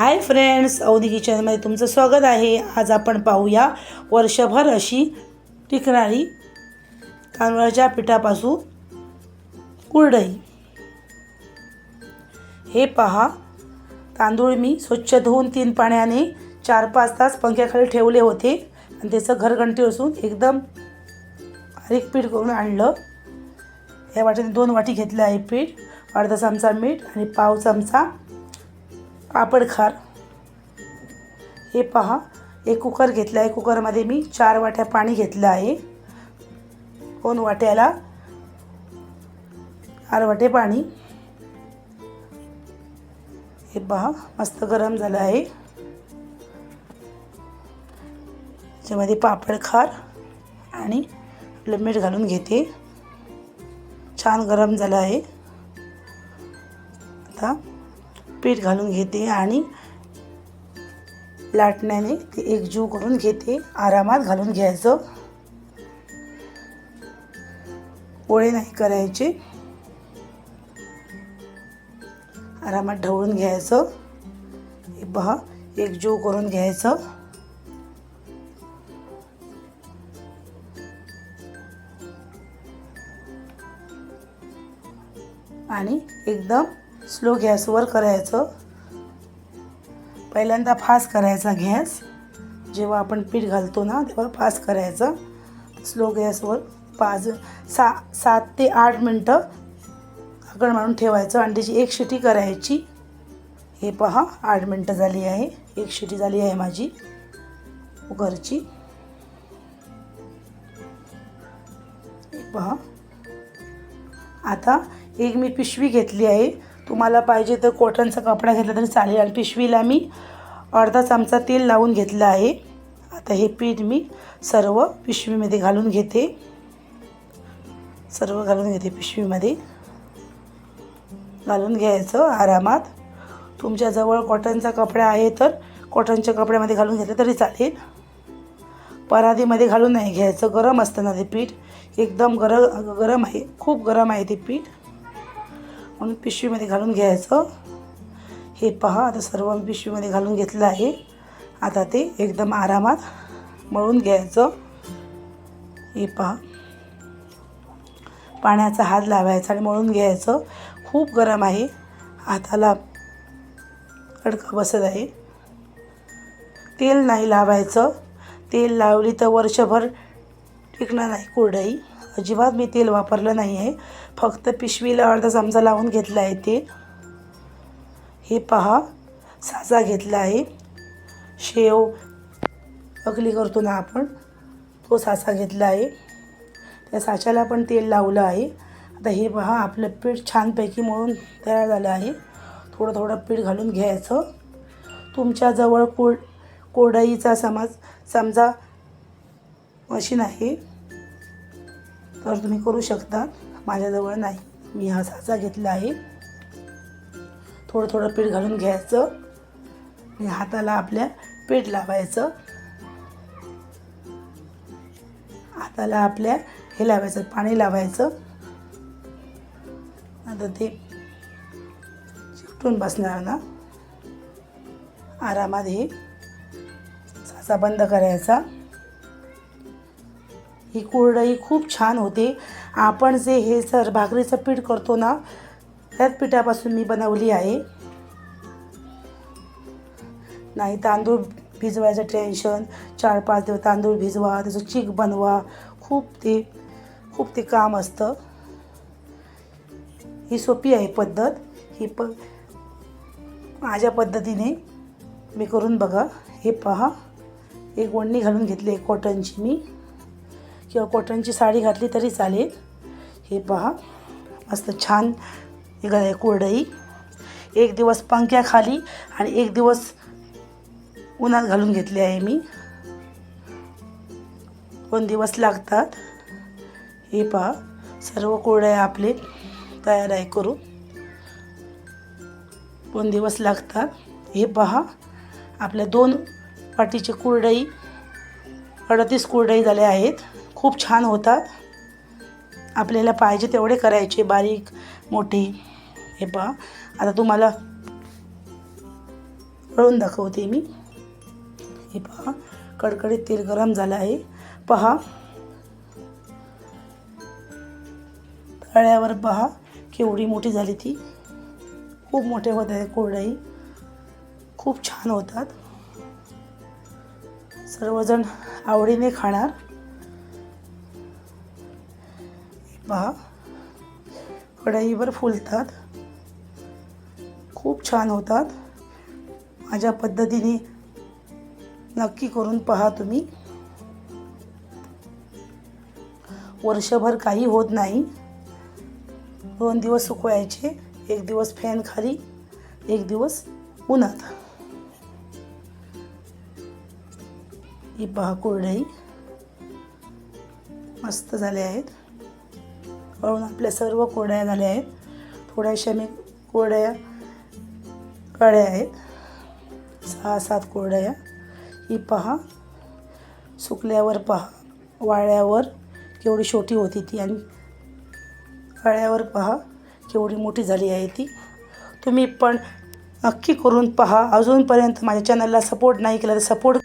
Hi friends Avni किचनमध्ये तुमचं स्वागत आहे. आज आपण पाहूया वर्षभर अशी टिकणारी तांदळाच्या पिठापासून कुरडई. हे पहा तांदूळ मी स्वच्छ धुवून तीन पाण्याने चार पाच तास पंख्याखाली ठेवले होते. आणि त्याचं घरघंटी असून एकदम बारीक पीठ करून आणलं. या वाटेने दोन वाटी घेतलं आहे पीठ अर्धा चमचा मीठ आणि पाव चमचा पापड खार. हे पहा एक कुकर घेतलं आहे कुकरमध्ये मी चार वाट्या पाणी घेतलं आहे. दोन वाट्याला चार वाटे पाणी. हे पहा मस्त गरम झालं आहे. त्याच्यामध्ये पापड खार आणि आपलं मीठ घालून घेते. छान गरम झालं आहे. आता पीठ घालून घेते आणि लाटण्याने ते एकजीव करून घेते. आरामात घालून घ्यायचं. पोळे नाही करायचे. आरामात ढवळून घ्यायचं. हे पहा एकजीव करून घ्यायचं. आणि एकदम स्लो गॅसवर करायचं. पहिल्यांदा फास्ट करायचा गॅस. जेव्हा आपण पीठ घालतो ना तेव्हा फास्ट करायचं. स्लो गॅसवर पाच सा सात ते आठ मिनटं आकड मारून ठेवायचं. आणि त्याची एक शिटी करायची. हे पहा आठ मिनटं झाली आहे. एक शिटी झाली आहे माझी. कुकरची हे पहा. आता एक मी पिशवी घेतली आहे. तुम्हाला पाहिजे तर कॉटनचा कपडा घेतला तरी चालेल. आणि पिशवीला मी अर्धा चमचा तेल लावून घेतलं आहे. आता हे पीठ मी सर्व पिशवीमध्ये घालून घेते. सर्व घालून घेते पिशवीमध्ये. घालून घ्यायचं आरामात. तुमच्याजवळ कॉटनचा कपडा आहे तर कॉटनच्या कपड्यामध्ये घालून घेतलं तरी चालेल. परादीमध्ये घालून नाही घ्यायचं. गरम असतं ना ते पीठ. एकदम गरम गरम आहे. खूप गरम आहे ते पीठ. म्हणून पिशवीमध्ये घालून घ्यायचं. हे पहा आता सर्व मी पिशवीमध्ये घालून घेतलं आहे. आता ते एकदम आरामात मळून घ्यायचं. हे पहा. पाण्याचा हात लावायचा आणि मळून घ्यायचं. खूप गरम आहे. हाताला अडका बसत आहे. तेल नाही लावायचं. तेल लावली तर वर्षभर टिकणार नाही कुरडई. अजिबात मी तेल वापरलं नाही आहे. फक्त पिशवीला अर्धा चमचा लावून घेतला आहे ते. हे पहा साचा घेतला आहे. शेव अगली करतो ना आपण. तो साचा घेतला आहे. त्या साच्याला पण तेल लावलं आहे. आता हे पहा आपलं पीठ छानपैकी मळून तयार झालं आहे. थोडं थोडं पीठ घालून घ्यायचं. तुमच्याजवळ कोड कोरडईचा समज समजा मशीन आहे. तर तुम्ही करू शकता. माझ्याजवळ नाही. मी हा साचा घेतला आहे. थोडं थोडं पीठ घालून घ्यायचं. आणि हाताला आपल्या पीठ लावायचं. हाताला आपल्या हे लावायचं पाणी लावायचं. आता ते चिकटून बसणार ना. आरामात हे साचा बंद करायचा. ही कुरडई खूप छान होते. आपण जे हे सर भाकरीचं पीठ करतो ना त्याच पिठापासून मी बनवली आहे. नाही तांदूळ भिजवायचं टेन्शन चार पाच दिवस तांदूळ भिजवा त्याचं चीक बनवा. खूप ते खूप ते काम असतं. ही सोपी आहे पद्धत. ही प माझ्या पद्धतीने मी करून बघा. हे पहा. एक ओढणी घालून घेतली आहे कॉटनची मी. किंवा कॉटनची साडी घातली तरी चालेल. हे पहा. मस्त छान निघाले कोरडई. एक दिवस पंख्याखाली आणि एक दिवस उन्हात घालून घेतली आहे मी. दोन दिवस लागतात. हे पहा. सर्व कोरडे आपले तयार आहे करू दोन दिवस लागतात. हे पहा. आपल्या दोन पाटीचे कुरडई अडतीस कुरडई झाल्या आहेत. खूप छान होतात. आपल्याला पाहिजे तेवढे करायचे बारीक मोठे. हे पहा. आता तुम्हाला तळून दाखवते मी. हे पहा. कडकडीत तेल गरम झालं आहे. पहा. तळ्यावर पहा. केवढी मोठी झाली ती. खूप मोठे होत आहे कोरडाई. खूप छान होतात. सर्वजण आवडीने खाणार. पहा. कढईवर फुलतात. खूप छान होतात. माझ्या पद्धतीने नक्की करून पहा तुम्ही. वर्षभर काही होत नाही. दोन दिवस सुकवायचे एक दिवस फॅन खाली एक दिवस उन्हात. ही पहा कोरडई. मस्त झाले आहेत. पळून आपल्या सर्व कोरड्या झाल्या आहेत. थोड्याशा मी कोरड्या कळ्या आहेत. सहा सात कोरड्या ही पहा. सुकल्यावर पहा. वाळ्यावर केवढी छोटी होती ती आणि कळ्यावर पहा. केवढी मोठी झाली आहे ती. तुम्ही पण नक्की करून पहा. अजूनपर्यंत माझ्या चॅनलला सपोर्ट नाही केला तर सपोर्ट